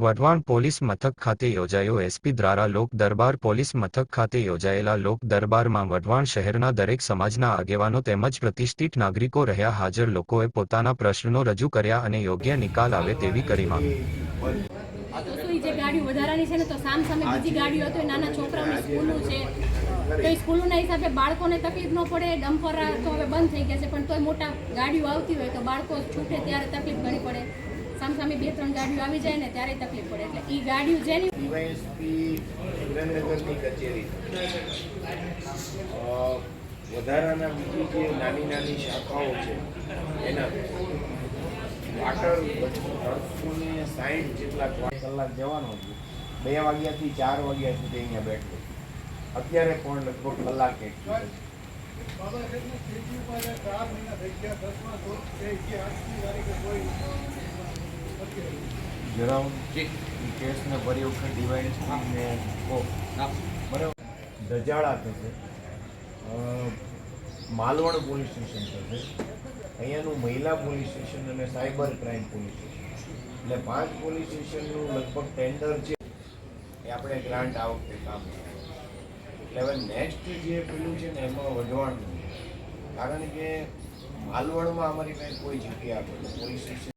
Wadhwan police મથક ખાતે યોજાયો એસપી દ્વારા લોક દરબાર પોલીસ મથક ખાતે યોજાયેલા લોક દરબારમાં વઢવાણ શહેરના દરેક સમાજના આગેવાનો તેમજ પ્રતિષ્ઠિત નાગરિકો રહ્યા હાજર. લોકોએ પોતાના પ્રશ્નો રજૂ કર્યા અને યોગ્ય નિકાલ આવે તેવી કરી માંગી. તો સામ હિસાબે બાળકોને તકલીફ ન પડે, ડમ્પર તો હવે બંધ થઈ ગયા છે, પણ તોય મોટા ગાડીઓ આવતી હોય તો બાળકો છૂટે ત્યારે તકલીફ ઘણી પડે. સામ સામે બે ત્રણ ગાડીઓ આવી જાય ને ત્યારે તકલીફ પડે. એટલે એ ગાડીઓ જેની ડીવાયએસપી સુરેન્દ્રનગરની કચેરી. વધારાના બીજી જે નાની નાની શાખાઓ છે એના વાટર ત્રણસો ને સાઠ જેટલા કલાક જવાનો હતું બે વાગ્યાથી ચાર વાગ્યા સુધી અહીંયા બેઠો અત્યારે પણ લગભગ કલાક એક કે ઈ કેસને ફરી વખત ડિવાઇસ કહો બરાબર? ધજાળા થશે માલવણ પોલીસ સ્ટેશન થશે અહીંયાનું મહિલા પોલીસ સ્ટેશન અને સાયબર ક્રાઇમ પોલીસ સ્ટેશન. એટલે પાંચ પોલીસ સ્ટેશનનું લગભગ ટેન્ડર છે. એ આપણે ગ્રાન્ટ આ વખતે કામ. એટલે હવે નેક્સ્ટ જે પેલું છે ને એમાં વધવાનું કારણ કે માલવણમાં અમારી પાસે કોઈ જગ્યા પોલીસ સ્ટેશન